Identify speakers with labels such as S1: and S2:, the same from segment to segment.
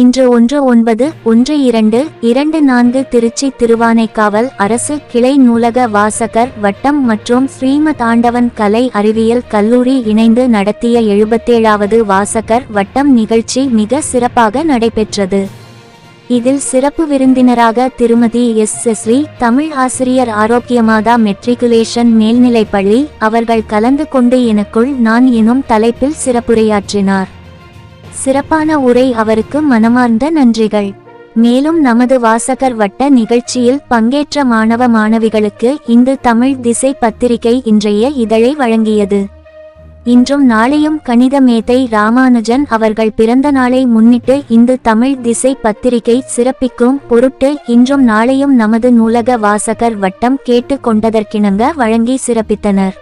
S1: இன்று ஒன்று ஒன்பது ஒன்று இரண்டு இரண்டு நான்கு திருச்சி திருவானைக்காவல் அரசு கிளை நூலக வாசகர் வட்டம் மற்றும் ஸ்ரீமத் ஆண்டவன் கலை அறிவியல் கல்லூரி இணைந்து நடத்திய எழுபத்தேழாவது வாசகர் வட்டம் நிகழ்ச்சி மிக சிறப்பாக நடைபெற்றது. இதில் சிறப்பு விருந்தினராக திருமதி எஸ். ஸ்ரீ தமிழ் ஆசிரியர் ஆரோக்கியமாதா மெட்ரிகுலேஷன் மேல்நிலைப்பள்ளி அவர்கள் கலந்து கொண்டு எனக்குள் நான் எனும் தலைப்பில் சிறப்புரையாற்றினார். சிறப்பான உரை அவருக்கு மனமார்ந்த நன்றிகள். மேலும் நமது வாசகர் வட்ட நிகழ்ச்சியில் பங்கேற்ற மாணவ மாணவிகளுக்கு இந்து தமிழ் திசை பத்திரிகை இன்றைய இதழை வழங்கியது. இன்றும் நாளையும் கணித மேதை ராமானுஜன் அவர்கள் பிறந்த நாளை முன்னிட்டு இந்து தமிழ் திசை பத்திரிகை சிறப்பிக்கும் பொருட்டு இன்றும் நாளையும் நமது நூலக வாசகர் வட்டம் கேட்டு கொண்டதற்கிணங்க வழங்கி சிறப்பித்தனர்.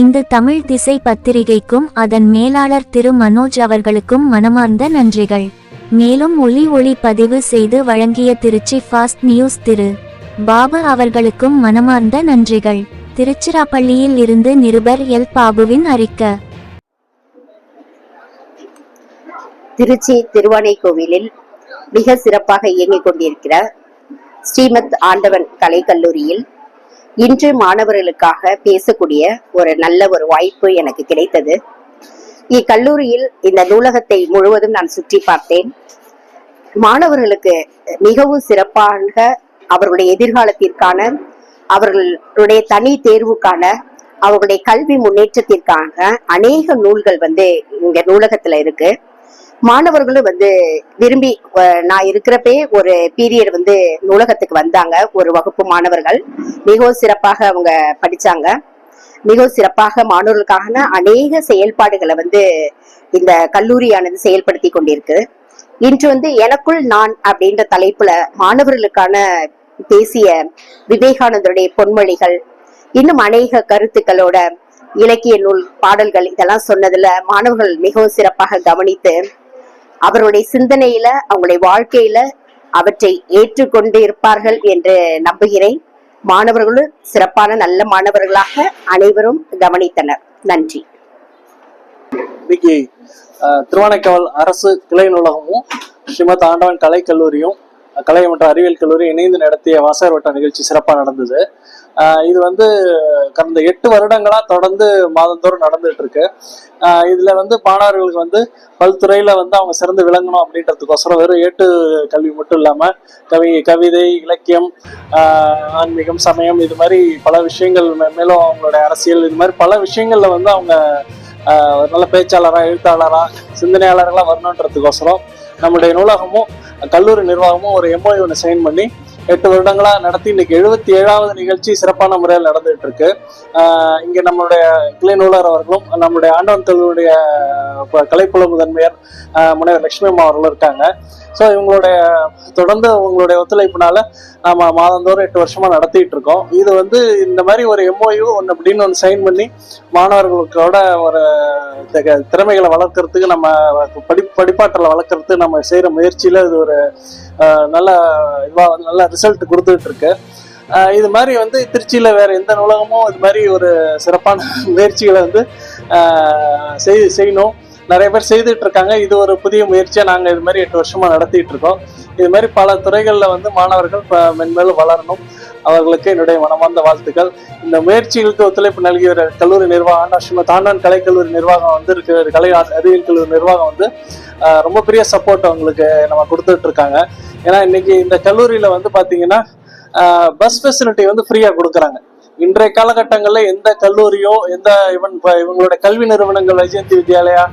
S1: இந்த தமிழ் திசை பத்திரிகைக்கும் அதன் மேலாளர் திரு மனோஜ் அவர்களுக்கும் மனமார்ந்த நன்றிகள். மேலும் ஒளி ஒளி பதிவு செய்து வழங்கிய திருச்சி ஃபாஸ்ட் நியூஸ் திரு. பாபு அவர்களுக்கும் மனமார்ந்த நன்றிகள். திருச்சிராப்பள்ளியில் இருந்து நிருபர் எல். பாபுவின் அறிக்கை.
S2: திருச்சி திருவானை கோவிலில் மிக சிறப்பாக இயங்கிக் கொண்டிருக்கிற ஸ்ரீமத் ஆண்டவன் கலைக்கல்லூரியில் இன்று மாணவர்களுக்காக பேசக்கூடிய ஒரு நல்ல ஒரு வாய்ப்பு எனக்கு கிடைத்தது. இக்கல்லூரியில் இந்த நூலகத்தை முழுவதும் நான் சுற்றி பார்த்தேன். மாணவர்களுக்கு மிகவும் சிறப்பாக அவர்களுடைய எதிர்காலத்திற்கான அவர்களுடைய தனி தேர்வுக்கான அவர்களுடைய கல்வி முன்னேற்றத்திற்காக அநேக நூல்கள் வந்து இங்க நூலகத்துல இருக்கு. மாணவர்களும் வந்து விரும்பி நான் இருக்கிறப்பே ஒரு பீரியட் வந்து நூலகத்துக்கு வந்தாங்க. ஒரு வகுப்பு மாணவர்கள். மிகவும் சிறப்பாக அவங்க படிச்சாங்க. மிகவும் சிறப்பாக மாணவர்களுக்கான அநேக செயல்பாடுகளை வந்து இந்த கல்லூரியானது செயல்படுத்தி கொண்டிருக்கு. இன்று வந்து எனக்குள் நான் அப்படின்ற தலைப்புல மாணவர்களுக்கான பேசிய விவேகானந்தருடைய பொன்மொழிகள் இன்னும் அநேக கருத்துக்களோட இலக்கிய நூல் பாடல்கள் இதெல்லாம் சொன்னதுல மாணவர்கள் மிகவும் சிறப்பாக கவனித்து அவருடைய சிந்தனையில அவங்களுடைய வாழ்க்கையில அவற்றை ஏற்றுக்கொண்டு இருப்பார்கள் என்று நம்புகிறேன். மாணவர்களும் சிறப்பான நல்ல மாணவர்களாக அனைவரும் கவனித்தனர். நன்றி.
S3: இன்னைக்கு திருவானைக்காவல் அரசு கிளை நூலகமும் ஸ்ரீமத் ஆண்டவன் கலை கல்லூரியும் கலை மற்றும் அறிவியல் கல்லூரி இணைந்து நடத்திய வாசகர் வட்ட நிகழ்ச்சி சிறப்பாக நடந்தது. இது வந்து கடந்த எட்டு வருடங்களா தொடர்ந்து மாதந்தோறும் நடந்துட்டு இருக்கு இதுல வந்து மாணவர்களுக்கு வந்து பல்துறையில வந்து அவங்க சிறந்து விளங்கணும் அப்படின்றதுக்கோசரம் வெறும் ஏட்டு கல்வி மட்டும் இல்லாம கவி கவிதை இலக்கியம் ஆஹ் ஆன்மீகம் சமயம் இது மாதிரி பல விஷயங்கள் மே- மேலும் அவங்களுடைய அரசியல் இது மாதிரி பல விஷயங்கள்ல வந்து அவங்க ஆஹ் ஒரு நல்ல பேச்சாளராக எழுத்தாளராக சிந்தனையாளர்களாக வரணுன்றதுக்கோசரம் நம்முடைய நூலகமும் கல்லூரி நிர்வாகமும் ஒரு எம்ஓஐ ஒன்று சைன் பண்ணி எட்டு வருடங்களா நடத்தி இன்னைக்கு எழுபத்தி ஏழாவது நிகழ்ச்சி சிறப்பான முறையில் நடந்துட்டு இருக்கு இங்க நம்மளுடைய கிளை நூலர் அவர்களும் நம்முடைய ஆண்டவன் தொழிலுடைய கலைப்புல முதன்மையர் முனைவர் லட்சுமி அம்மா அவர்களும் இருக்காங்க. ஸோ இவங்களுடைய தொடர்ந்து உங்களுடைய ஒத்துழைப்புனால நாம மாதந்தோறும் எட்டு வருஷமா நடத்திட்டு இருக்கோம் இது வந்து இந்த மாதிரி ஒரு எம்ஓயு ஒன்று அப்படின்னு ஒன்று சைன் பண்ணி மாணவர்களுக்கோட ஒரு திறமைகளை வளர்க்கறதுக்கு நம்ம படி படிப்பாற்றலை வளர்க்கறதுக்கு நம்ம செய்யற முயற்சியில இது ஒரு நல்ல இதுவா வந்து நல்ல ரிசல்ட் கொடுத்துட்டு இருக்கு. ஆஹ், இது மாதிரி வந்து திருச்சியில வேற எந்த நூலகமும் இது மாதிரி ஒரு சிறப்பான முயற்சிகளை வந்து ஆஹ், செய் செய்யணும். நிறைய பேர் செய்துட்டு இருக்காங்க இது ஒரு புதிய முயற்சியாக நாங்க இது மாதிரி எட்டு வருஷமா நடத்திட்டு இருக்கோம் இது மாதிரி பல துறைகள்ல வந்து மாணவர்கள் மென்மேலும் வளரணும். அவர்களுக்கு என்னுடைய மனமார்ந்த வாழ்த்துக்கள். இந்த முயற்சிகளுக்கு ஒத்துழைப்பு நல்கிய ஒரு கல்லூரி நிர்வாகம் ஸ்ரீமத் ஆண்டான் கலைக்கல்லூரி நிர்வாகம் வந்து இருக்கு. கலை அறிவியல் கல்லூரி நிர்வாகம் வந்து ஆஹ், ரொம்ப பெரிய சப்போர்ட் அவங்களுக்கு நம்ம கொடுத்துட்டு இருக்காங்க ஏன்னா இன்னைக்கு இந்த கல்லூரியில வந்து பாத்தீங்கன்னா பஸ் ஃபெசிலிட்டி வந்து ஃப்ரீயா கொடுக்குறாங்க. இன்றைய காலகட்டங்கள்ல எந்த கல்லூரியோ எந்த இவன் இவங்களோட கல்வி நிறுவனங்கள் வைஜயந்தி வித்யாலயா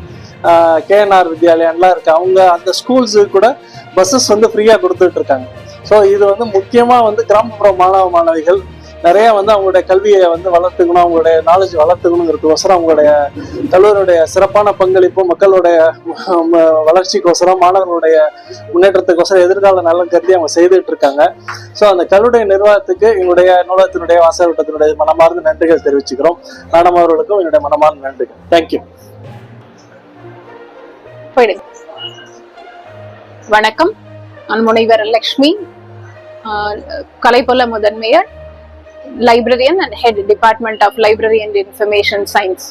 S3: கேஎன்ஆர் வித்யாலயான்லாம் இருக்கு. அவங்க அந்த ஸ்கூல்ஸுக்கு கூட பஸ்ஸஸ் வந்து ஃப்ரீயாக கொடுத்துட்டு இருக்காங்க ஸோ இது வந்து முக்கியமாக வந்து கிராமப்புற மாணவ மாணவிகள் நிறைய வந்து அவங்களுடைய கல்வியை வந்து வளர்த்துக்கணும் அவங்களுடைய நாலேஜ் வளர்த்துக்கணுங்கிறதுக்கோசரம் அவங்களுடைய கல்லூரியுடைய சிறப்பான பங்களிப்பு மக்களுடைய வளர்ச்சிக்கோசரம் மாணவர்களுடைய முன்னேற்றத்துக்கோசரம் எதிர்கால நலன் கருதி அவங்க செய்துட்டு இருக்காங்க ஸோ அந்த கல்லூரிய நிர்வாகத்துக்கு எங்களுடைய நூலகத்தினுடைய வாசகத்தினுடைய மனமார்ந்த நன்றிகள் தெரிவிச்சுக்கிறோம். மேடம் அவர்களுக்கும் என்னுடைய மனமார்ந்த நன்றிகள். தேங்க்யூ
S4: போயிடுங்க. வணக்கம். நான் முனைவர் லக்ஷ்மி ஆஹ் முதன்மையர் librarian and head department of library and information science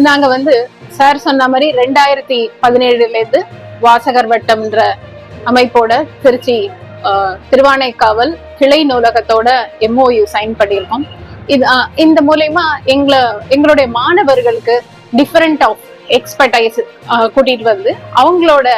S4: நாங்க வந்து சார் சொன்ன மாதிரி ரெண்டாயிரத்தி பதினேழுல இருந்து வாசகர் வட்டம்ன்ற அமைப்போட திருச்சி ஆஹ், திருவானைக்காவல் கிளை நூலகத்தோட எம்ஓயு சைன் பண்ணியிருக்கோம். இது இந்த மூலயமா எங்களை எங்களுடைய மாணவர்களுக்கு டிஃபரெண்ட் ஆஃப் எக்ஸ்பர்டைஸ் கூட்டிட்டு வந்து அவங்களோட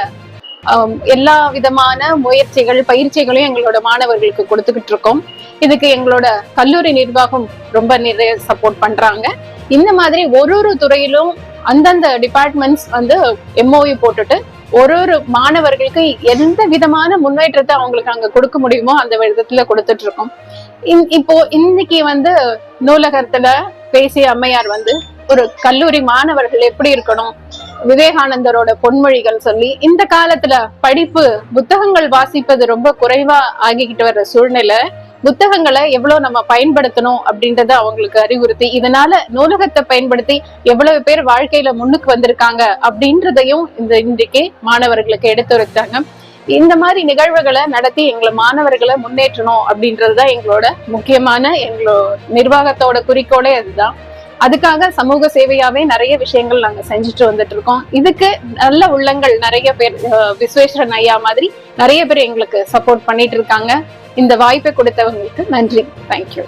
S4: எல்லா விதமான முயற்சிகள் பயிற்சிகளையும் எங்களோட மாணவர்களுக்கு கொடுத்துக்கிட்டு இருக்கோம். இதுக்கு எங்களோட கல்லூரி நிர்வாகம் ரொம்ப நிறைய சப்போர்ட் பண்றாங்க. இந்த மாதிரி ஒரு ஒரு துறையிலும் அந்தந்த டிபார்ட்மெண்ட்ஸ் வந்து எம்ஓயு போட்டுட்டு ஒரு ஒரு மாணவர்களுக்கு எந்த விதமான முன்னேற்றத்தை அவங்களுக்கு அங்க கொடுக்க முடியுமோ அந்த விதத்துல கொடுத்துட்டு இருக்கோம். இன்- இப்போ இன்னைக்கு வந்து நூலகத்துல பேசிய அம்மையார் வந்து ஒரு கல்லூரி மாணவர்கள் எப்படி இருக்கணும்? விவேகானந்தரோட பொன்மொழிகள் சொல்லி இந்த காலத்துல படிப்பு புத்தகங்கள் வாசிப்பது ரொம்ப குறைவா ஆகிக்கிட்டு வர்ற சூழ்நிலை புத்தகங்களை எவ்வளவு நம்ம பயன்படுத்தணும் அப்படின்றத அவங்களுக்கு அறிவுறுத்தி இதனால நூலகத்தை பயன்படுத்தி எவ்வளவு பேர் வாழ்க்கையில முன்னுக்கு வந்திருக்காங்க அப்படின்றதையும் இந்த இன்றைக்கு மாணவர்களுக்கு எடுத்துரைத்தாங்க. இந்த மாதிரி நிகழ்வுகளை நடத்தி எங்களை மாணவர்களை முன்னேற்றணும் அப்படின்றதுதான் எங்களோட முக்கியமான எங்களோட நிர்வாகத்தோட குறிக்கோளே அதுதான். அதுக்காக சமூக சேவையாவே நிறைய விஷயங்கள் நாங்க செஞ்சுட்டு வந்துட்டு இருக்கோம் இதுக்கு நல்ல உள்ளங்கள் நிறைய பேர் விஸ்வேஸ்வரன் ஐயா மாதிரி நிறைய பேர் எங்களுக்கு சப்போர்ட் பண்ணிட்டு இருக்காங்க இந்த வாய்ப்பை கொடுத்தவங்களுக்கு நன்றி. தேங்க்யூ